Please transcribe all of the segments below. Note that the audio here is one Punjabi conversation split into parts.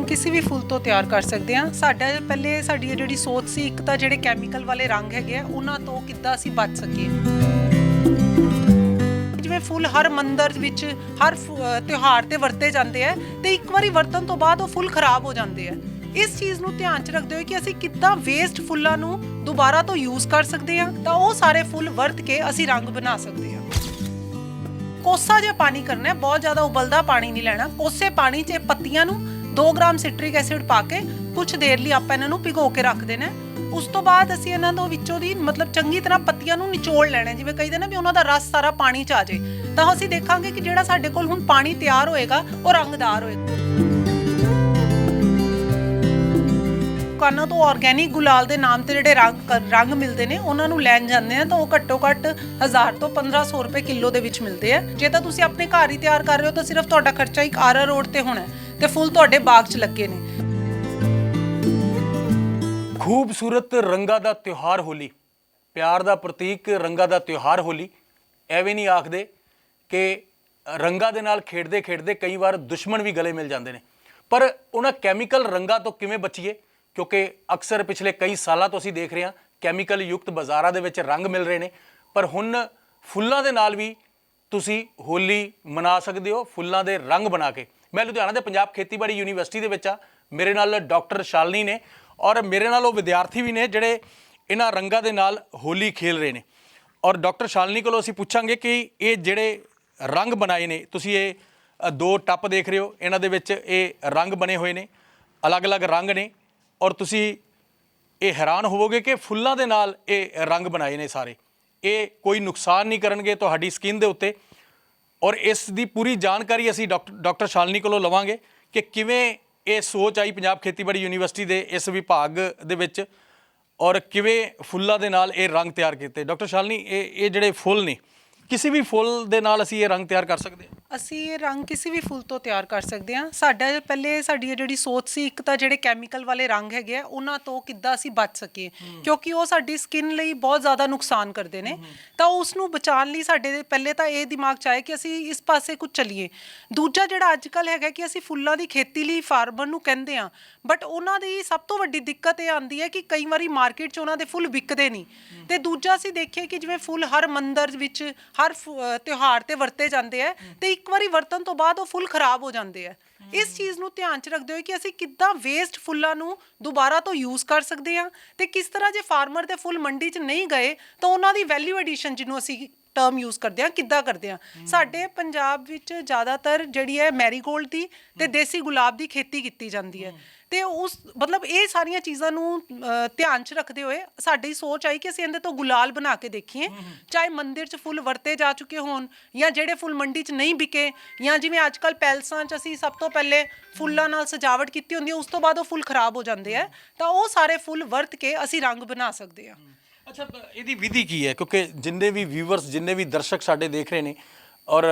ਰੰਗ ਕਿਸੇ ਵੀ ਫੁੱਲ ਤੋਂ ਤਿਆਰ ਕਰ ਸਕਦੇ ਹਾਂ। ਸਾਡਾ ਪਹਿਲੇ ਸਾਡੀ ਜਿਹੜੀ ਸੋਚ ਸੀ, ਇੱਕ ਤਾਂ ਜਿਹੜੇ ਕੈਮੀਕਲ ਵਾਲੇ ਰੰਗ ਹੈਗੇ ਆ, ਉਹਨਾਂ ਤੋਂ ਕਿੱਦਾਂ ਅਸੀਂ ਬਚ ਸਕੀਏ। ਜਿਵੇਂ ਫੁੱਲ ਹਰ ਮੰਦਰ ਵਿੱਚ, ਹਰ ਤਿਉਹਾਰ ਤੇ ਵਰਤੇ ਜਾਂਦੇ ਆ ਤੇ ਇੱਕ ਵਾਰੀ ਵਰਤਣ ਤੋਂ ਬਾਅਦ ਉਹ ਫੁੱਲ ਖਰਾਬ ਹੋ ਜਾਂਦੇ ਆ। ਇਸ ਚੀਜ਼ ਨੂੰ ਧਿਆਨ 'ਚ ਰੱਖਦੇ ਹੋਏ ਕਿ ਅਸੀਂ ਕਿੱਦਾਂ ਵੇਸਟ ਫੁੱਲਾਂ ਨੂੰ ਦੁਬਾਰਾ ਤੋਂ ਯੂਜ਼ ਕਰ ਸਕਦੇ ਹਾਂ, ਤਾਂ ਉਹ ਸਾਰੇ ਫੁੱਲ ਵਰਤ ਕੇ ਅਸੀਂ ਰੰਗ ਬਣਾ ਸਕਦੇ ਹਾਂ। ਕੋਸਾ ਜਿਹਾ ਪਾਣੀ ਕਰਨਾ ਹੈ, ਬਹੁਤ ਜ਼ਿਆਦਾ ਉਬਲਦਾ ਪਾਣੀ ਨਹੀਂ ਲੈਣਾ। ਕੋਸੇ ਪਾਣੀ 'ਚ ਪੱਤੀਆਂ ਨੂੰ 2 ਗ੍ਰਾਮ ਸਿਟਰਿਕ ਐਸਿਡ ਪਾ ਕੇ ਕੁਝ ਦੇਰ ਲਈ ਆਪਾਂ ਇਹਨਾਂ ਨੂੰ ਭਿਗੋ ਕੇ ਰੱਖ ਦੇਣਾ ਉਸ ਤੋਂ ਬਾਅਦ ਅਸੀਂ ਇਹਨਾਂ ਤੋਂ ਵਿੱਚੋਂ ਦੀ ਮਤਲਬ ਚੰਗੀ ਤਰ੍ਹਾਂ ਪੱਤੀਆਂ ਨੂੰ ਨਿਚੋੜ ਲੈਣਾ, ਜਿਵੇਂ ਕਹਿੰਦੇ ਨਾ ਵੀ ਉਹਨਾਂ ਦਾ ਰਸ ਸਾਰਾ ਪਾਣੀ 'ਚ ਆ ਜੇ ਤਾਂ ਅਸੀਂ ਦੇਖਾਂਗੇ ਕਿ ਜਿਹੜਾ ਸਾਡੇ ਕੋਲ ਹੁਣ ਪਾਣੀ ਤਿਆਰ ਹੋਏਗਾ, ਉਹ ਰੰਗਦਾਰ ਹੋਏਗਾ। ਦੁਕਾਨਾਂ ਤੋਂ ਆਰਗੇਨਿਕ ਗੁਲਾਲ ਦੇ ਨਾਮ ਤੇ ਜਿਹੜੇ ਰੰਗ ਰੰਗ ਮਿਲਦੇ ਨੇ, ਉਹਨਾਂ ਨੂੰ ਲੈਣ ਜਾਂਦੇ ਆ ਤਾਂ ਉਹ ਘੱਟੋ ਘੱਟ 1000 ਤੋਂ 1500 ਰੁਪਏ ਕਿਲੋ ਦੇ ਵਿੱਚ ਮਿਲਦੇ ਆ। ਜੇ ਤਾਂ ਤੁਸੀਂ ਆਪਣੇ ਘਰ ਹੀ ਤਿਆਰ ਕਰ ਰਹੇ ਹੋ, ਤਾਂ ਸਿਰਫ ਤੁਹਾਡਾ ਖਰਚਾ ਇੱਕ ਆਰਾ ਰੋਡ ਤੇ ਹੋਣਾ ਤੇ ਫੁੱਲ ਤੁਹਾਡੇ ਬਾਗ 'ਚ ਲੱਗੇ ਨੇ। ਖੂਬਸੂਰਤ ਰੰਗਾਂ ਦਾ ਤਿਉਹਾਰ ਹੋਲੀ। ਪਿਆਰ ਦਾ ਪ੍ਰਤੀਕ ਰੰਗਾਂ ਦਾ ਤਿਉਹਾਰ ਹੋਲੀ। ਐਵੇਂ ਨਹੀਂ ਆਖਦੇ ਕਿ ਰੰਗਾਂ ਦੇ ਨਾਲ ਖੇਡਦੇ ਖੇਡਦੇ ਕਈ ਵਾਰ ਦੁਸ਼ਮਣ ਵੀ ਗਲੇ ਮਿਲ ਜਾਂਦੇ ਨੇ। ਪਰ ਉਹਨਾਂ ਕੈਮੀਕਲ ਰੰਗਾਂ ਤੋਂ ਕਿਵੇਂ ਬਚੀਏ? ਕਿਉਂਕਿ ਅਕਸਰ ਪਿਛਲੇ ਕਈ ਸਾਲਾਂ ਤੋਂ ਅਸੀਂ ਦੇਖ ਰਹੇ ਹਾਂ, ਕੈਮੀਕਲ ਯੁਕਤ ਬਾਜ਼ਾਰਾਂ ਦੇ ਵਿੱਚ ਰੰਗ ਮਿਲ ਰਹੇ ਨੇ। ਪਰ ਹੁਣ ਫੁੱਲਾਂ ਦੇ ਨਾਲ ਵੀ ਤੁਸੀਂ ਹੋਲੀ ਮਨਾ ਸਕਦੇ ਹੋ, ਫੁੱਲਾਂ ਦੇ ਰੰਗ ਬਣਾ ਕੇ। ਮੈਂ ਲੁਧਿਆਣਾ ਦੇ ਪੰਜਾਬ ਖੇਤੀਬਾੜੀ ਯੂਨੀਵਰਸਿਟੀ ਦੇ ਵਿੱਚ ਆ। ਮੇਰੇ ਨਾਲ ਡਾਕਟਰ ਸ਼ਾਲਨੀ ਨੇ ਔਰ ਮੇਰੇ ਨਾਲ ਉਹ ਵਿਦਿਆਰਥੀ ਵੀ ਨੇ ਜਿਹੜੇ ਇਹਨਾਂ ਰੰਗਾਂ ਦੇ ਨਾਲ ਹੋਲੀ ਖੇਲ ਰਹੇ ਨੇ। ਔਰ ਡਾਕਟਰ ਸ਼ਾਲਨੀ ਕੋਲੋਂ ਅਸੀਂ ਪੁੱਛਾਂਗੇ ਕਿ ਇਹ ਜਿਹੜੇ ਰੰਗ ਬਣਾਏ ਨੇ, ਤੁਸੀਂ ਇਹ ਦੋ ਟੱਪ ਦੇਖ ਰਹੇ ਹੋ, ਇਹਨਾਂ ਦੇ ਵਿੱਚ ਇਹ ਰੰਗ ਬਣੇ ਹੋਏ ਨੇ, ਅਲੱਗ-ਅਲੱਗ ਰੰਗ ਨੇ ਔਰ ਤੁਸੀਂ ਇਹ ਹੈਰਾਨ ਹੋਵੋਗੇ ਕਿ ਫੁੱਲਾਂ ਦੇ ਨਾਲ ਇਹ ਰੰਗ ਬਣਾਏ ਨੇ ਸਾਰੇ। ਇਹ ਕੋਈ ਨੁਕਸਾਨ ਨਹੀਂ ਕਰਨਗੇ ਤੁਹਾਡੀ ਸਕਿਨ ਦੇ ਉੱਤੇ। ਔਰ ਇਸ ਦੀ ਪੂਰੀ ਜਾਣਕਾਰੀ ਅਸੀਂ ਡਾਕਟਰ ਡਾਕਟਰ ਸ਼ਾਲਨੀ ਕੋਲੋਂ ਲਵਾਂਗੇ ਕਿ ਕਿਵੇਂ ਇਹ ਸੋਚ ਆਈ ਪੰਜਾਬ ਖੇਤੀਬਾੜੀ ਯੂਨੀਵਰਸਿਟੀ ਦੇ ਇਸ ਵਿਭਾਗ ਦੇ ਵਿੱਚ ਔਰ ਕਿਵੇਂ ਫੁੱਲਾਂ ਦੇ ਨਾਲ ਇਹ ਰੰਗ ਤਿਆਰ ਕੀਤੇ। ਡਾਕਟਰ ਸ਼ਾਲਨੀ, ਇਹ ਇਹ ਜਿਹੜੇ ਫੁੱਲ ਨੇ, ਕਿਸੇ ਵੀ ਫੁੱਲ ਦੇ ਨਾਲ ਅਸੀਂ ਇਹ ਰੰਗ ਤਿਆਰ ਕਰ ਸਕਦੇ ਹਾਂ? ਅਸੀਂ ਇਹ ਰੰਗ ਕਿਸੇ ਵੀ ਫੁੱਲ ਤੋਂ ਤਿਆਰ ਕਰ ਸਕਦੇ ਹਾਂ। ਸਾਡਾ ਪਹਿਲੇ ਸਾਡੀ ਇਹ ਜਿਹੜੀ ਸੋਚ ਸੀ ਇੱਕ ਤਾਂ ਜਿਹੜੇ ਕੈਮੀਕਲ ਵਾਲੇ ਰੰਗ ਹੈਗੇ ਆ ਉਹਨਾਂ ਤੋਂ ਕਿੱਦਾਂ ਅਸੀਂ ਬਚ ਸਕੀਏ। ਕਿਉਂਕਿ ਉਹ ਸਾਡੀ ਸਕਿਨ ਲਈ ਬਹੁਤ ਜ਼ਿਆਦਾ ਨੁਕਸਾਨ ਕਰਦੇ ਨੇ। ਤਾਂ ਉਸ ਨੂੰ ਬਚਾਉਣ ਲਈ ਸਾਡੇ ਪਹਿਲੇ ਤਾਂ ਇਹ ਦਿਮਾਗ 'ਚ ਆਇਆ ਕਿ ਅਸੀਂ ਇਸ ਪਾਸੇ ਕੁਝ ਚੱਲੀਏ। ਦੂਜਾ ਜਿਹੜਾ ਅੱਜ ਕੱਲ ਹੈਗਾ ਕਿ ਅਸੀਂ ਫੁੱਲਾਂ ਦੀ ਖੇਤੀ ਲਈ ਫਾਰਮਰ ਨੂੰ ਕਹਿੰਦੇ ਆ ਬਟ ਉਹਨਾਂ ਦੀ ਸਭ ਤੋਂ ਵੱਡੀ ਦਿੱਕਤ ਇਹ ਆਂਦੀ ਹੈ ਕਿ ਕਈ ਵਾਰੀ ਮਾਰਕੀਟ 'ਚ ਉਹਨਾਂ ਦੇ ਫੁੱਲ ਵਿਕਦੇ ਨਹੀਂ। ਤੇ ਦੂਜਾ ਅਸੀਂ ਦੇਖੀਏ ਕਿ ਜਿਵੇਂ ਫੁੱਲ ਹਰ ਮੰਦਰ ਵਿੱਚ ਹਰ ਤਿਉਹਾਰ ਤੇ ਵਰਤੇ ਜਾਂਦੇ ਆ ਤੇ ਇੱਕ ਵਾਰੀ ਵਰਤਣ ਤੋਂ ਬਾਅਦ ਉਹ ਫੁੱਲ ਖਰਾਬ ਹੋ ਜਾਂਦੇ ਆ। ਇਸ ਚੀਜ਼ ਨੂੰ ਧਿਆਨ 'ਚ ਰੱਖਦੇ ਹੋਏ ਕਿ ਅਸੀਂ ਕਿੱਦਾਂ ਵੇਸਟ ਫੁੱਲਾਂ ਨੂੰ ਦੁਬਾਰਾ ਤੋਂ ਯੂਜ਼ ਕਰ ਸਕਦੇ ਹਾਂ ਤੇ ਕਿਸ ਤਰ੍ਹਾਂ ਜੇ ਫਾਰਮਰ ਦੇ ਫੁੱਲ ਮੰਡੀ 'ਚ ਨਹੀਂ ਗਏ ਤਾਂ ਉਹਨਾਂ ਦੀ ਵੈਲਿਊ ਐਡੀਸ਼ਨ ਜਿਹਨੂੰ ਅਸੀਂ ਟਰਮ ਯੂਜ਼ ਕਰਦੇ ਹਾਂ ਕਿੱਦਾਂ ਕਰਦੇ ਹਾਂ? ਸਾਡੇ ਪੰਜਾਬ ਵਿੱਚ ਜ਼ਿਆਦਾਤਰ ਜਿਹੜੀ ਹੈ ਮੈਰੀਗੋਲਡ ਦੀ ਤੇ ਦੇਸੀ ਗੁਲਾਬ ਦੀ ਖੇਤੀ ਕੀਤੀ ਜਾਂਦੀ ਹੈ। ਤੇ ਉਸ ਮਤਲਬ ਇਹ ਸਾਰੀਆਂ ਚੀਜ਼ਾਂ ਨੂੰ ਧਿਆਨ 'ਚ ਰੱਖਦੇ ਹੋਏ ਸਾਡੀ ਸੋਚ ਆਈ ਕਿ ਅਸੀਂ ਇਹਦੇ ਤੋਂ ਗੁਲਾਲ ਬਣਾ ਕੇ ਦੇਖੀਏ। ਚਾਹੇ ਮੰਦਿਰ 'ਚ ਫੁੱਲ ਵਰਤੇ ਜਾ ਚੁੱਕੇ ਹੋਣ ਜਾਂ ਜਿਹੜੇ ਫੁੱਲ ਮੰਡੀ 'ਚ ਨਹੀਂ ਵਿਕੇ ਜਾਂ ਜਿਵੇਂ ਅੱਜ ਕੱਲ ਪੈਲਸਾਂ 'ਚ ਅਸੀਂ ਸਭ ਤੋਂ ਪਹਿਲੇ ਫੁੱਲਾਂ ਨਾਲ ਸਜਾਵਟ ਕੀਤੀ ਹੁੰਦੀ ਹੈ ਉਸ ਤੋਂ ਬਾਅਦ ਉਹ ਫੁੱਲ ਖਰਾਬ ਹੋ ਜਾਂਦੇ ਆ ਤਾਂ ਉਹ ਸਾਰੇ ਫੁੱਲ ਵਰਤ ਕੇ ਅਸੀਂ ਰੰਗ ਬਣਾ ਸਕਦੇ ਹਾਂ। ਅੱਛਾ ਇਹਦੀ ਵਿਧੀ ਕੀ ਹੈ? ਕਿਉਂਕਿ ਜਿੰਨੇ ਵੀ ਵਿਊਵਰਸ ਜਿੰਨੇ ਵੀ ਦਰਸ਼ਕ ਸਾਡੇ ਦੇਖ ਰਹੇ ਨੇ, ਔਰ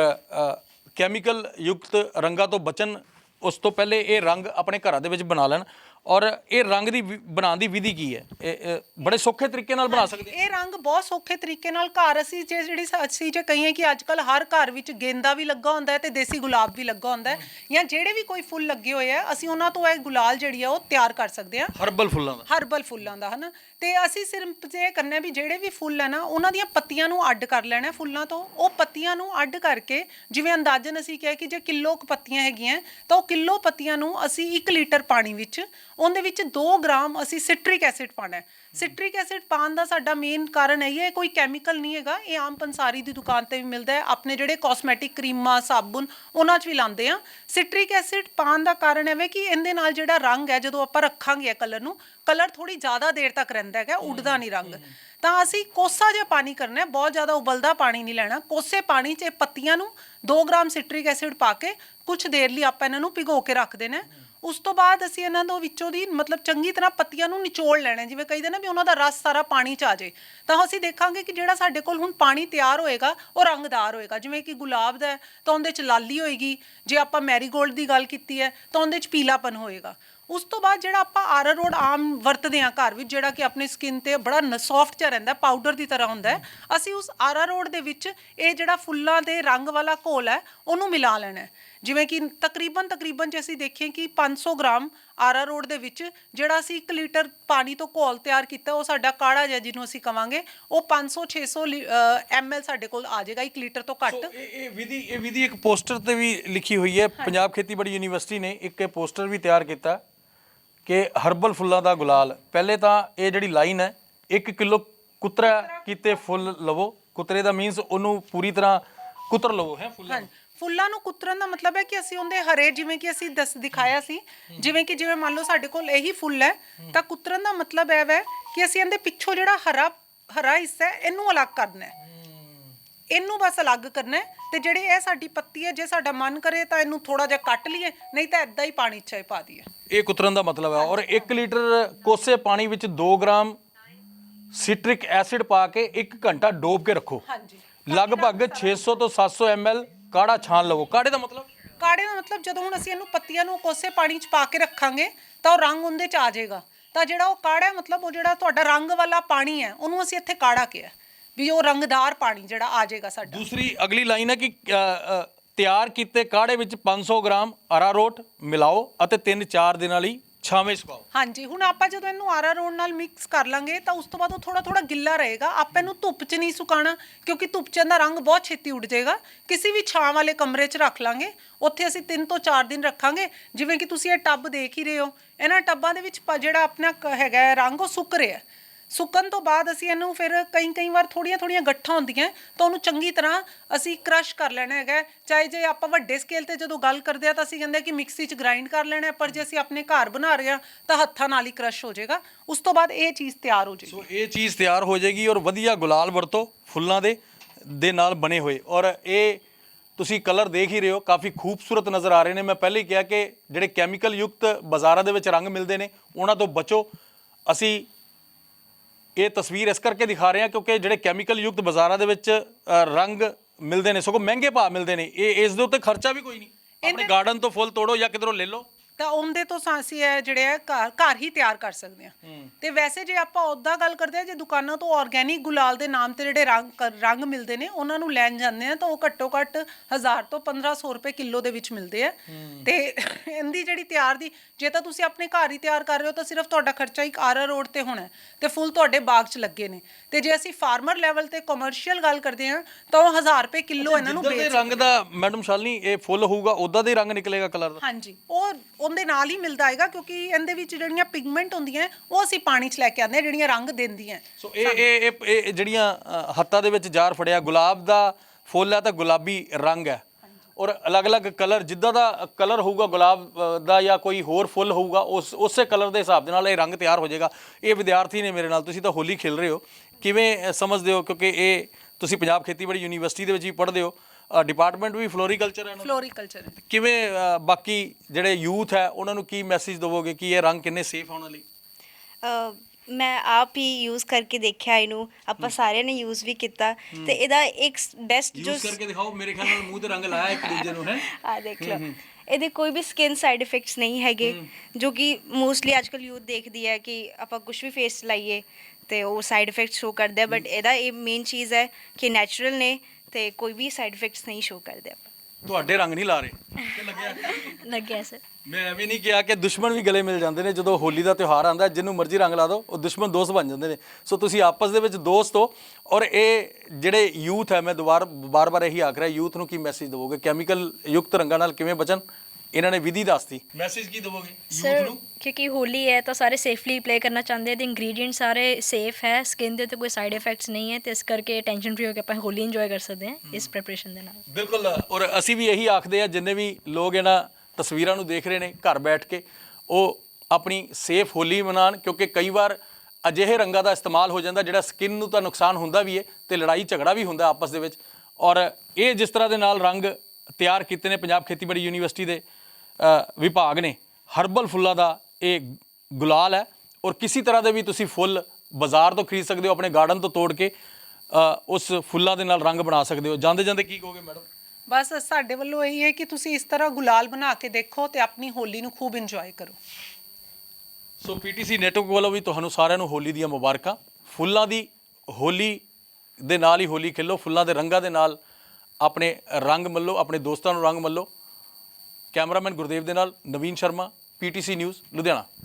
ਕੈਮੀਕਲ ਯੁਕਤ ਰੰਗਾਂ ਤੋਂ ਬਚਣ, ਉਸ ਤੋਂ ਪਹਿਲੇ ਇਹ ਰੰਗ ਆਪਣੇ ਘਰਾਂ ਦੇ ਵਿੱਚ ਬਣਾ ਲੈਣ। ਔਰ ਇਹ ਰੰਗ ਦੀ ਵਿ- ਬਣਾਉਣ ਦੀ ਵਿਧੀ ਕੀ ਹੈ? ਇਹ ਇਹ ਬੜੇ ਸੌਖੇ ਤਰੀਕੇ ਨਾਲ ਬਣਾ ਸਕਦੇ ਇਹ ਰੰਗ ਬਹੁਤ ਸੌਖੇ ਤਰੀਕੇ ਨਾਲ ਘਰ ਅਸੀਂ ਜੇ ਜਿਹੜੀ ਸ- ਅਸੀਂ ਜੇ ਕਹੀਏ ਕਿ ਅੱਜ ਕੱਲ ਹਰ ਘਰ ਵਿੱਚ ਗੇਂਦਾ ਵੀ ਲੱਗਾ ਹੁੰਦਾ ਹੈ ਤੇ ਦੇਸੀ ਗੁਲਾਬ ਵੀ ਲੱਗਾ ਹੁੰਦਾ ਹੈ ਜਾਂ ਜਿਹੜੇ ਵੀ ਕੋਈ ਫੁੱਲ ਲੱਗੇ ਹੋਏ ਆ ਅਸੀਂ ਉਹਨਾਂ ਤੋਂ ਇਹ ਗੁਲਾਲ ਜਿਹੜੀ ਆ ਉਹ ਤਿਆਰ ਕਰ ਸਕਦੇ ਹਾਂ। ਹਰਬਲ ਫੁੱਲਾਂ ਦਾ। ਹਰਬਲ ਫੁੱਲਾਂ ਦਾ ਹਨਾ? ਤੇ ਅਸੀਂ ਸਿਰਫ ਜੇ ਕਰਨਾ ਵੀ ਜਿਹੜੇ ਵੀ ਫੁੱਲ ਹੈ ਨਾ ਉਹਨਾਂ ਦੀਆਂ ਪੱਤੀਆਂ ਨੂੰ ਅੱਡ ਕਰ ਲੈਣਾ ਫੁੱਲਾਂ ਤੋਂ। ਉਹ ਪੱਤੀਆਂ ਨੂੰ ਅੱਡ ਕਰਕੇ ਜਿਵੇਂ ਅੰਦਾਜ਼ਨ ਅਸੀਂ ਕਿਹਾ ਕਿ ਜੇ ਕਿਲੋ ਕੁ ਪੱਤੀਆਂ ਹੈਗੀਆਂ ਤਾਂ ਉਹ ਕਿਲੋ ਪੱਤੀਆਂ ਨੂੰ ਅਸੀਂ 1 ਲੀਟਰ ਪਾਣੀ ਵਿੱਚ ਉਹਦੇ ਵਿੱਚ 2 ਗ੍ਰਾਮ ਅਸੀਂ ਸਿਟਰਿਕ ਐਸਿਡ ਪਾਣਾ ਹੈ। ਸਿਟਰਿਕ ਐਸਿਡ ਪਾਉਣ ਦਾ ਸਾਡਾ ਮੇਨ ਕਾਰਨ ਇਹ ਹੈ ਕੋਈ ਕੈਮੀਕਲ ਨਹੀਂ ਹੈਗਾ ਇਹ ਆਮ ਪੰਸਾਰੀ ਦੀ ਦੁਕਾਨ ਤੇ ਵੀ ਮਿਲਦਾ ਹੈ। ਆਪਣੇ ਜਿਹੜੇ ਕਾਸਮੈਟਿਕ ਕਰੀਮਾਂ ਸਾਬਣ ਉਹਨਾਂ 'ਚ ਵੀ ਲਾਉਂਦੇ ਆ ਸਿਟਰਿਕ ਐਸਿਡ ਪਾਉਣ ਦਾ ਕਾਰਨ ਐਵੇਂ ਕਿ ਇਹਦੇ ਨਾਲ ਜਿਹੜਾ ਰੰਗ ਹੈ ਜਦੋਂ ਆਪਾਂ ਰੱਖਾਂਗੇ ਕਲਰ ਨੂੰ ਕਲਰ ਥੋੜੀ ਜ਼ਿਆਦਾ ਦੇਰ ਤੱਕ ਰਹਿੰਦਾ ਹੈਗਾ ਉੱਡਦਾ ਨਹੀਂ ਰੰਗ। ਤਾਂ ਅਸੀਂ ਕੋਸਾ ਜਿਹਾ ਪਾਣੀ ਕਰਨਾ ਹੈ ਬਹੁਤ ਜ਼ਿਆਦਾ ਉਬਲਦਾ ਪਾਣੀ ਨਹੀਂ ਲੈਣਾ। ਕੋਸੇ ਪਾਣੀ 'ਚ ਇਹ ਪੱਤੀਆਂ ਨੂੰ 2 ਗ੍ਰਾਮ ਸਿਟਰਿਕ ਐਸਿਡ ਪਾ ਕੇ ਕੁਝ ਦੇਰ ਲਈ ਆਪਾਂ ਇਹਨਾਂ ਨੂੰ ਭਿਗੋ ਕੇ ਰੱਖ ਦੇਣਾ ਹੈ। ਉਸ ਤੋਂ ਬਾਅਦ ਅਸੀਂ ਇਹਨਾਂ ਤੋਂ ਵਿੱਚੋਂ ਦੀ ਮਤਲਬ ਚੰਗੀ ਤਰ੍ਹਾਂ ਪੱਤੀਆਂ ਨੂੰ ਨਿਚੋੜ ਲੈਣਾ ਹੈ। ਜਿਵੇਂ ਕਹਿੰਦੇ ਨਾ ਵੀ ਉਹਨਾਂ ਦਾ ਰਸ ਸਾਰਾ ਪਾਣੀ 'ਚ ਆ ਜਾਏ। ਤਾਂ ਅਸੀਂ ਦੇਖਾਂਗੇ ਕਿ ਜਿਹੜਾ ਸਾਡੇ ਕੋਲ ਹੁਣ ਪਾਣੀ ਤਿਆਰ ਹੋਏਗਾ, ਉਹ ਰੰਗਦਾਰ ਹੋਏਗਾ। ਜਿਵੇਂ ਕਿ ਗੁਲਾਬ ਦਾ ਹੈ, ਤਾਂ ਉਹਦੇ 'ਚ ਲਾਲੀ ਹੋਏਗੀ। ਜੇ ਆਪਾਂ ਮੈਰੀਗੋਲਡ ਦੀ ਗੱਲ ਕੀਤੀ ਹੈ, ਤਾਂ ਉਹਦੇ 'ਚ ਪੀਲਾਪਨ ਹੋਏਗਾ। ਉਸ ਤੋਂ ਬਾਅਦ ਜਿਹੜਾ ਆਪਾਂ ਆਰਾ ਰੋਡ ਆਮ ਵਰਤਦੇ ਹਾਂ ਘਰ ਵਿੱਚ, ਜਿਹੜਾ ਕਿ ਆਪਣੀ ਸਕਿਨ ਤੇ ਬੜਾ ਸੌਫਟ ਜਿਹਾ ਰਹਿੰਦਾ ਪਾਊਡਰ ਦੀ ਤਰ੍ਹਾਂ ਹੁੰਦਾ ਹੈ, ਅਸੀਂ ਉਸ ਆਰਾ ਰੋਡ ਦੇ ਵਿੱਚ ਇਹ ਜਿਹੜਾ ਫੁੱਲਾਂ ਦੇ ਰੰਗ ਵਾਲਾ ਘੋਲ ਹੈ, ਉਹਨੂੰ ਮਿਲਾ ਲੈਣਾ ਹੈ। ਜਿਵੇਂ ਕਿ ਤਕਰੀਬਨ ਤਕਰੀਬਨ ਜੇ ਅਸੀਂ ਦੇਖੀਏ ਕਿ 500 ਗ੍ਰਾਮ ਆਰਾ ਰੋਡ ਦੇ ਵਿੱਚ ਜਿਹੜਾ ਅਸੀਂ 1 ਲੀਟਰ ਪਾਣੀ ਤੋਂ ਘੋਲ ਤਿਆਰ ਕੀਤਾ ਉਹ ਸਾਡਾ ਕਾੜਾ ਜਿਹਾ ਜਿਹਨੂੰ ਅਸੀਂ ਕਵਾਂਗੇ ਉਹ 500 600 ml ਸਾਡੇ ਕੋਲ ਆ ਜਾਏਗਾ 1 ਲੀਟਰ ਤੋਂ ਸੋ ਘੱਟ ਇਹ ਇਹ ਵਿਧੀ ਇਹ ਵਿਧੀ ਇੱਕ ਪੋਸਟਰ ਤੇ ਵੀ ਲਿਖੀ ਹੋਈ ਹੈ। ਪੰਜਾਬ ਖੇਤੀਬਾੜੀ ਯੂਨੀਵਰਸਿਟੀ ਨੇ ਇੱਕ ਇਹ ਪੋਸਟਰ ਵੀ ਤਿਆਰ ਕੀਤਾ ਕਿ ਹਰਬਲ ਫੁੱਲਾਂ ਦਾ ਗੁਲਾਲ। ਪਹਿਲੇ ਤਾਂ ਇਹ ਜਿਹੜੀ ਲਾਈਨ ਹੈ 1 ਕਿਲੋ ਕੁਤਰਾ ਕੀਤੇ ਫੁੱਲ ਲਵੋ। ਕੁਤਰੇ ਦਾ ਮੀਨਸ ਉਹਨੂੰ ਪੂਰੀ ਤਰ੍ਹਾਂ ਕੁਤਰ ਲਵੋ ਹੈ ਫੁੱਲਾਂ ਹਾਂਜੀ। ਫੁੱਲਾਂ ਨੂੰ ਕੁਤਰਨ ਦਾ ਮਤਲਬ ਹੈ ਕਿ ਅਸੀਂ ਉਹਦੇ ਹਰੇ ਜਿਵੇਂ ਕਿ ਅਸੀਂ ਦਸ ਦਿਖਾਇਆ ਸੀ ਜਿਵੇਂ ਕਿ ਜਿਵੇਂ ਮੰਨ ਲਓ ਸਾਡੇ ਕੋਲ ਇਹੀ ਫੁੱਲ ਹੈ ਤਾਂ ਕੁਤਰਨ ਦਾ ਮਤਲਬ ਇਹ ਹੈ ਕਿ ਅਸੀਂ ਇਹਦੇ ਪਿੱਛੋਂ ਜਿਹੜਾ ਹਰਾ ਹਰਾ ਹਿੱਸਾ ਹੈ ਇਹਨੂੰ ਅਲੱਗ ਕਰਨਾ ਹੈ। ਇਹਨੂੰ ਬਸ ਅਲੱਗ ਕਰਨਾ ਤੇ ਜਿਹੜੀ ਇਹ ਸਾਡੀ ਪੱਤੀ ਹੈ ਜੇ ਸਾਡਾ ਮਨ ਕਰੇ ਤਾਂ ਇਹਨੂੰ ਥੋੜਾ ਜਿਹਾ ਕੱਟ ਲਈਏ ਨਹੀਂ ਤਾਂ ਐਦਾਂ ਹੀ ਪਾਣੀ 'ਚ ਪਾ ਦਈਏ। ਇਹ ਕੁਤਰਨ ਦਾ ਮਤਲਬ ਹੈ ਔਰ 1 ਲੀਟਰ ਕੋਸੇ ਪਾਣੀ ਵਿੱਚ 2 ਗ੍ਰਾਮ ਸਿਟ੍ਰਿਕ ਐਸਿਡ ਪਾ ਕੇ 1 ਘੰਟਾ ਡੋਬ ਕੇ ਰੱਖੋ। ਹਾਂਜੀ। ਲਗਭਗ 600 ਤੋਂ 700 ml ਕਾੜਾ ਛਾਣ ਲਵੋ। ਕਾੜੇ ਦਾ ਮਤਲਬ? ਕਾੜੇ ਦਾ ਮਤਲਬ ਜਦੋਂ ਹੁਣ ਅਸੀਂ ਇਹਨੂੰ ਪੱਤੀਆਂ ਨੂੰ ਕੋਸੇ ਪਾਣੀ 'ਚ ਪਾ ਕੇ ਰੱਖਾਂਗੇ ਤਾਂ ਉਹ ਰੰਗ ਉਹਦੇ 'ਚ ਆ ਜਾਏਗਾ। ਤਾਂ ਜਿਹੜਾ ਉਹ ਕਾੜਾ ਹੈ, ਮਤਲਬ ਉਹ ਜਿਹੜਾ ਤੁਹਾਡਾ ਰੰਗ ਵਾਲਾ ਪਾਣੀ ਹੈ ਉਹਨੂੰ ਅਸੀਂ ਇੱਥੇ ਕਾੜਾ ਕਿਹਾ। ਵੀ ਉਹ ਰੰਗਦਾਰ ਪਾਣੀ ਜਿਹੜਾ ਆ ਜਾਏਗਾ ਸਾਡਾ। ਦੂਸਰੀ ਅਗਲੀ ਲਾਈਨ ਹੈ ਕਿ ਅ, ਅ, ਤਿਆਰ ਕੀਤੇ ਕਾੜੇ ਵਿੱਚ 500 ਗ੍ਰਾਮ ਅਰਾਰੋਟ ਮਿਲਾਓ ਅਤੇ 3-4 ਦਿਨਾਂ ਲਈ ਛਾਵੇਂ ਸੁਕਾਓ ਹਾਂਜੀ, ਹੁਣ ਆਪਾਂ ਜਦੋਂ ਇਹਨੂੰ ਆਰਾ ਰੋਣ ਨਾਲ ਮਿਕਸ ਕਰ ਲਾਂਗੇ, ਤਾਂ ਉਸ ਤੋਂ ਬਾਅਦ ਉਹ ਥੋੜਾ ਥੋੜਾ ਗਿੱਲਾ ਰਹੇਗਾ। ਆਪਾਂ ਇਹਨੂੰ ਧੁੱਪ 'ਚ ਨਹੀਂ ਸੁਕਾਣਾ ਕਿਉਂਕਿ ਧੁੱਪ 'ਚ ਇਹਦਾ ਰੰਗ ਬਹੁਤ ਛੇਤੀ ਉੱਡ ਜਾਏਗਾ। ਕਿਸੇ ਵੀ ਛਾਂ ਵਾਲੇ ਕਮਰੇ 'ਚ ਰੱਖ ਲਾਂਗੇ। ਉੱਥੇ ਅਸੀਂ 3 ਤੋਂ 4 ਦਿਨ ਰੱਖਾਂਗੇ। ਜਿਵੇਂ ਕਿ ਤੁਸੀਂ ਇਹ ਟੱਬ ਦੇਖ ਹੀ ਰਹੇ ਹੋ। ਇਹਨਾਂ ਟੱਬਾਂ ਦੇ ਵਿੱਚ ਪ- ਜਿਹੜਾ ਆਪਣਾ ਕ- ਹੈਗਾ ਹੈ ਰੰਗ, ਉਹ ਸੁੱਕ ਰਿਹਾ ਹੈ। ਸੁੱਕਣ ਤੋਂ ਬਾਅਦ ਅਸੀਂ ਇਹਨੂੰ ਫਿਰ ਕਈ ਕਈ ਵਾਰ ਥੋੜੀਆਂ ਥੋੜੀਆਂ ਗੱਠਾਂ ਹੁੰਦੀਆਂ ਤਾਂ ਉਹਨੂੰ ਚੰਗੀ ਤਰ੍ਹਾਂ ਅਸੀਂ ਕ੍ਰਸ਼ ਕਰ ਲੈਣਾ ਹੈਗਾ ਚਾਹੇ ਜੇ ਆਪਾਂ ਵੱਡੇ ਸਕੇਲ ਤੇ ਜਦੋਂ ਗੱਲ ਕਰਦੇ ਆ ਤਾਂ ਅਸੀਂ ਕਹਿੰਦੇ ਕਿ ਮਿਕਸੀ 'ਚ ਗ੍ਰਾਈਂਡ ਕਰ ਲੈਣਾ ਪਰ ਜੇ ਅਸੀਂ ਆਪਣੇ ਘਰ ਬਣਾ ਰਹੇ ਆ ਤਾਂ ਹੱਥਾਂ ਨਾਲ ਹੀ ਕ੍ਰਸ਼ ਹੋ ਜਾਏਗਾ। ਉਸ ਤੋਂ ਬਾਅਦ ਇਹ ਚੀਜ਼ ਤਿਆਰ ਹੋ ਜਾਏਗੀ। ਸੋ ਇਹ ਚੀਜ਼ ਤਿਆਰ ਹੋ ਜਾਏਗੀ ਔਰ ਵਧੀਆ ਗੁਲਾਲ ਵਰਤੋ ਫੁੱਲਾਂ ਦੇ ਦੇ ਨਾਲ ਬਣੇ ਹੋਏ। ਔਰ ਇਹ ਤੁਸੀਂ ਕਲਰ ਦੇਖ ਹੀ ਰਹੇ ਹੋ, ਕਾਫੀ ਖੂਬਸੂਰਤ ਨਜ਼ਰ ਆ ਰਹੇ ਨੇ। ਮੈਂ ਪਹਿਲੇ ਹੀ ਕਿਹਾ ਕਿ ਜਿਹੜੇ ਕੈਮੀਕਲ ਯੁਕਤ ਬਾਜ਼ਾਰਾਂ ਦੇ ਵਿੱਚ ਰੰਗ ਮਿਲਦੇ ਨੇ, ਉਹਨਾਂ ਤੋਂ ਬਚੋ। ਅਸੀਂ ਇਹ ਤਸਵੀਰ ਇਸ ਕਰਕੇ ਦਿਖਾ ਰਹੇ ਹਾਂ ਕਿਉਂਕਿ ਜਿਹੜੇ ਕੈਮੀਕਲ ਯੁਕਤ ਬਾਜ਼ਾਰਾਂ ਦੇ ਵਿੱਚ ਅ, ਰੰਗ ਮਿਲਦੇ ਨੇ ਸਗੋਂ ਮਹਿੰਗੇ ਭਾਅ ਮਿਲਦੇ ਨੇ। ਇਹ ਇਸ ਦੇ ਉੱਤੇ ਖਰਚਾ ਵੀ ਕੋਈ ਨਹੀਂ। ਆਪਣੇ ਗਾਰਡਨ ਤੋਂ ਫੁੱਲ ਤੋੜੋ ਜਾਂ ਕਿਧਰੋਂ ਲੈ ਲਓ। ਤਾਂ ਉਹਦੇ ਤੋਂ ਸਾ- ਅਸੀਂ ਇਹ ਜਿਹੜੇ ਆ ਘਰ ਘਰ ਹੀ ਤਿਆਰ ਕਰ ਸਕਦੇ ਹਾਂ। ਤੇ ਵੈਸੇ ਜੇ ਆਪਾਂ ਉਦਾਂ ਗੱਲ ਕਰਦੇ ਆ ਜੇ ਦੁਕਾਨਾਂ ਤੋਂ ਆਰਗੇਨਿਕ ਗੁਲਾਲ ਦੇ ਨਾਮ ਤੇ ਜਿਹੜੇ ਰੰਗ ਕ- ਰੰਗ ਮਿਲਦੇ ਨੇ ਉਹਨਾਂ ਨੂੰ ਲੈਣ ਜਾਂਦੇ ਆ ਤਾਂ ਉਹ ਘੱਟੋ ਘੱਟ 1000 ਤੋਂ 1500 ਰੁਪਏ ਕਿਲੋ ਦੇ ਵਿੱਚ ਮਿਲਦੇ ਆ। ਤੇ ਇਹਦੀ ਜਿਹੜੀ ਤਿਆਰ ਦੀ ਜੇ ਤਾਂ ਤੁਸੀਂ ਆਪਣੇ ਘਰ ਹੀ ਤਿਆਰ ਕਰ ਰਹੇ ਹੋ ਤਾਂ ਸਿਰਫ ਤੁਹਾਡਾ ਖਰਚਾ ਇੱਕ ਆਰਾ ਰੋਡ ਤੇ ਹੋਣਾ ਹੈ ਤੇ ਫੁੱਲ ਤੁਹਾਡੇ ਬਾਗ 'ਚ ਲੱਗੇ ਨੇ। ਤੇ ਜੇ ਅਸੀਂ ਫਾਰਮਰ ਲੈਵਲ ਤੇ ਕਮਰਸ਼ੀਅਲ ਗੱਲ ਕਰਦੇ ਆ ਤਾਂ ਉਹ 1000 ਰੁਪਏ ਕਿਲੋ ਇਹਨਾਂ ਨੂੰ ਜਿੱਦਾਂ ਦੇ ਵੇਚ ਰੰਗ ਦਾ ਮੈਡਮ ਸ਼ਾਲਨੀ ਇਹ ਫੁੱਲ ਹੋਊਗਾ ਉਦਾਂ ਦੇ ਰੰਗ ਨਿਕਲੇਗਾ ਕਲਰ ਦਾ? ਹਾਂਜੀ ਉਹ ਉਹਦੇ ਨਾਲ ਹੀ ਮਿਲਦਾ ਹੈਗਾ ਕਿਉਂਕਿ ਇਹਦੇ ਵਿੱਚ ਜਿਹੜੀਆਂ ਪਿਗਮੈਂਟ ਹੁੰਦੀਆਂ ਉਹ ਅਸੀਂ ਪਾਣੀ 'ਚ ਲੈ ਕੇ ਆਉਂਦੇ ਜਿਹੜੀਆਂ ਰੰਗ ਦਿੰਦੀਆਂ ਸੋ ਇਹ ਇਹ ਇਹ- ਜਿਹੜੀਆਂ ਅ, ਹੱਥਾਂ ਦੇ ਵਿੱਚ ਜਾਰ ਫੜਿਆ ਗੁਲਾਬ ਦਾ ਫੁੱਲ ਹੈ ਤਾਂ ਗੁਲਾਬੀ ਰੰਗ ਹੈ। ਔਰ ਅਲੱਗ-ਅਲੱਗ ਕਲਰ ਜਿੱਦਾਂ ਦਾ ਕਲਰ ਹੋਊਗਾ ਗੁਲਾਬ ਦਾ ਜਾਂ ਕੋਈ ਹੋਰ ਫੁੱਲ ਹੋਊਗਾ ਉਸ ਉਸੇ ਕਲਰ ਦੇ ਹਿਸਾਬ ਦੇ ਨਾਲ ਇਹ ਰੰਗ ਤਿਆਰ ਹੋ ਜਾਏਗਾ। ਇਹ ਵਿਦਿਆਰਥੀ ਨੇ ਮੇਰੇ ਨਾਲ ਤੁਸੀਂ ਤਾਂ ਹੋਲੀ ਖੇਲ ਰਹੇ ਹੋ। ਕਿਵੇਂ ਸਮਝਦੇ ਹੋ? ਕਿਉਂਕਿ ਇਹ ਤੁਸੀਂ ਪੰਜਾਬ ਖੇਤੀਬਾੜੀ ਯੂਨੀਵਰਸਿਟੀ ਦੇ ਵਿੱਚ ਵੀ ਪੜ੍ਹਦੇ ਹੋ। ਡਿਪਾਰਟਮੈਂਟ ਵੀ ਫਲੋਰੀਕਲਚਰ ਹੈ। ਫਲੋਰੀਕਲਚਰ ਕਿਵੇਂ ਅ, ਬਾਕੀ ਜਿਹੜੇ ਯੂਥ ਹੈ ਉਹਨਾਂ ਨੂੰ ਕੀ ਮੈਸੇਜ ਦਵੋਗੇ ਕਿ ਇਹ ਰੰਗ ਕਿੰਨੇ ਸੇਫ ਹੋਣ ਲਈ? ਅ, ਮੈਂ ਆਪ ਹੀ ਯੂਜ਼ ਕਰਕੇ ਦੇਖਿਆ ਇਹਨੂੰ। ਆਪਾਂ ਸਾਰਿਆਂ ਨੇ ਯੂਜ਼ ਵੀ ਕੀਤਾ। ਤੇ ਇਹਦਾ ਇੱਕ ਬੈਸਟ ਜੋ ਯੂਜ਼ ਕਰਕੇ ਦਿਖਾਓ ਮੇਰੇ ਖਿਆਲ ਨਾਲ ਮੂੰਹ ਤੇ ਰੰਗ ਲਾਇਆ ਇੱਕ ਦੂਜੇ ਨੂੰ ਹੈ। ਆ ਦੇਖ ਲਓ। ਇਹਦੇ ਕੋਈ ਵੀ ਸਕਿਨ ਸਾਈਡ ਇਫੈਕਟਸ ਨਹੀਂ ਹੈਗੇ ਜੋ ਕਿ ਮੋਸਟਲੀ ਅੱਜਕੱਲ ਯੂਥ ਦੇਖਦੀ ਹੈ ਕਿ ਆਪਾਂ ਕੁਝ ਵੀ ਫੇਸ ਲਾਈਏ ਤੇ ਉਹ ਸਾਈਡ ਇਫੈਕਟਸ ਸ਼ੋ ਕਰਦੇ ਆ ਬਟ ਇਹਦਾ ਇਹ ਮੇਨ ਚੀਜ਼ ਹੈ ਕਿ ਨੈਚੁਰਲ ਨੇ। ਤੇ ਕੋਈ ਵੀ ਸਾਈਡ ਇਫੈਕਟਸ ਨਹੀਂ ਸ਼ੋ ਕਰਦੇ ਆਪਾਂ। ਤੁਹਾਡੇ ਰੰਗ ਨਹੀਂ ਲਾ ਰਹੇ? ਲੱਗਿਆ? ਲੱਗਿਆ ਸਰ। ਮੈਂ ਐਵੇਂ ਨਹੀਂ ਕਿਹਾ ਕਿ ਦੁਸ਼ਮਣ ਵੀ ਗਲੇ ਮਿਲ ਜਾਂਦੇ ਨੇ ਜਦੋਂ ਹੋਲੀ ਦਾ ਤਿਉਹਾਰ ਆਉਂਦਾ ਜਿੰਨੂੰ ਮਰਜ਼ੀ ਰੰਗ ਲਾ ਦਿਓ ਉਹ ਦੁਸ਼ਮਣ ਦੋਸਤ ਬਣ ਜਾਂਦੇ ਨੇ। ਸੋ ਤੁਸੀਂ ਆਪਸ ਦੇ ਵਿੱਚ ਦੋਸਤ ਹੋ ਔਰ ਇਹ ਜਿਹੜੇ ਯੂਥ ਹੈ ਮੈਂ ਦੁਬਾਰ ਬਾਰ-ਬਾਰ ਇਹੀ ਆਖ ਰਿਹਾ ਯੂਥ ਨੂੰ ਕੀ ਮੈਸੇਜ ਦਿਵੋਗੇ? ਕੈਮੀਕਲ ਯੁਕਤ ਰੰਗਾਂ ਨਾਲ ਕਿਵੇਂ ਬਚਣ? ਇਹਨਾਂ ਨੇ ਵਿਧੀ ਦੱਸਤੀ। ਮੈਸੇਜ ਕੀ ਦਿਵੋਗੇ? ਸਰ ਕਿਉਂਕਿ ਹੋਲੀ ਹੈ ਤਾਂ ਸਾਰੇ ਸੇਫਲੀ ਪਲੇ ਕਰਨਾ ਚਾਹੁੰਦੇ ਆ ਤੇ ਇੰਗਰੀਡੀਐਂਟ ਸਾਰੇ ਸੇਫ ਹੈ ਸਕਿਨ ਦੇ ਉੱਤੇ ਕੋਈ ਸਾਈਡ ਇਫੈਕਟਸ ਨਹੀਂ ਹੈ ਤੇ ਇਸ ਕਰਕੇ ਟੈਨਸ਼ਨ ਫ੍ਰੀ ਹੋ ਕੇ ਆਪਾਂ ਹੋਲੀ ਇੰਜੋਏ ਕਰ ਸਕਦੇ ਹਾਂ ਇਸ ਪ੍ਰੈਪਰੇਸ਼ਨ ਦੇ ਨਾਲ। ਬਿਲਕੁਲ। ਔਰ ਅਸੀਂ ਵੀ ਇਹੀ ਆਖਦੇ ਆ ਜਿੰਨੇ ਵੀ ਲੋਕ ਇਹਨਾਂ ਤਸਵੀਰਾਂ ਨੂੰ ਦੇਖ ਰਹੇ ਨੇ ਘਰ ਬੈਠ ਕੇ ਉਹ ਆਪਣੀ ਸੇਫ ਹੋਲੀ ਮਨਾਉਣ ਕਿਉਂਕਿ ਕਈ ਵਾਰ ਅਜਿਹੇ ਰੰਗਾਂ ਦਾ ਇਸਤੇਮਾਲ ਹੋ ਜਾਂਦਾ ਜਿਹੜਾ ਸਕਿਨ ਨੂੰ ਤਾਂ ਨੁਕਸਾਨ ਹੁੰਦਾ ਵੀ ਹੈ ਤੇ ਲੜਾਈ ਝਗੜਾ ਵੀ ਹੁੰਦਾ ਆਪਸ ਦੇ ਵਿੱਚ। ਔਰ ਇਹ ਜਿਸ ਤਰ੍ਹਾਂ ਦੇ ਨਾਲ ਰੰਗ ਤਿਆਰ ਕੀਤੇ ਨੇ ਪੰਜਾਬ ਖੇਤੀਬਾੜੀ ਯੂਨੀਵਰਸਿਟੀ ਦੇ ਵਿਭਾਗ ਨੇ ਹਰਬਲ ਫੁੱਲਾਂ ਦਾ ਇਹ ਗੁਲਾਲ ਹੈ ਔਰ ਕਿਸੇ ਤਰ੍ਹਾਂ ਦੇ ਵੀ ਤੁਸੀਂ ਫੁੱਲ ਬਾਜ਼ਾਰ ਤੋਂ ਖਰੀਦ ਸਕਦੇ ਹੋ ਆਪਣੇ ਗਾਰਡਨ ਤੋਂ ਤੋੜ ਕੇ ਉਸ ਫੁੱਲਾਂ ਦੇ ਨਾਲ ਰੰਗ ਬਣਾ ਸਕਦੇ ਹੋ। ਜਾਂਦੇ ਜਾਂਦੇ ਕੀ ਕਹੋਗੇ ਮੈਡਮ? ਬਸ ਸਾਡੇ ਵੱਲੋਂ ਇਹੀ ਹੈ ਕਿ ਤੁਸੀਂ ਇਸ ਤਰ੍ਹਾਂ ਗੁਲਾਲ ਬਣਾ ਕੇ ਦੇਖੋ ਤੇ ਆਪਣੀ ਹੋਲੀ ਨੂੰ ਖੂਬ ਇੰਜੋਏ ਕਰੋ। ਸੋ ਪੀਟੀਸੀ ਨੈਟਵਰਕ ਵੱਲੋਂ ਵੀ ਤੁਹਾਨੂੰ ਸਾਰਿਆਂ ਨੂੰ ਹੋਲੀ ਦੀਆਂ ਮੁਬਾਰਕਾਂ। ਫੁੱਲਾਂ ਦੀ ਹੋਲੀ ਦੇ ਨਾਲ ਹੀ ਹੋਲੀ ਖੇਲੋ ਫੁੱਲਾਂ ਦੇ ਰੰਗਾਂ ਦੇ ਨਾਲ ਆਪਣੇ ਰੰਗ ਮੱਲੋ ਆਪਣੇ ਦੋਸਤਾਂ ਨੂੰ ਰੰਗ ਮੱਲੋ। ਕੈਮਰਾਮੈਨ ਗੁਰਦੇਵ ਦੇ ਨਾਲ ਨਵੀਨ ਸ਼ਰਮਾ ਪੀਟੀਸੀ ਨਿਊਜ਼ ਲੁਧਿਆਣਾ।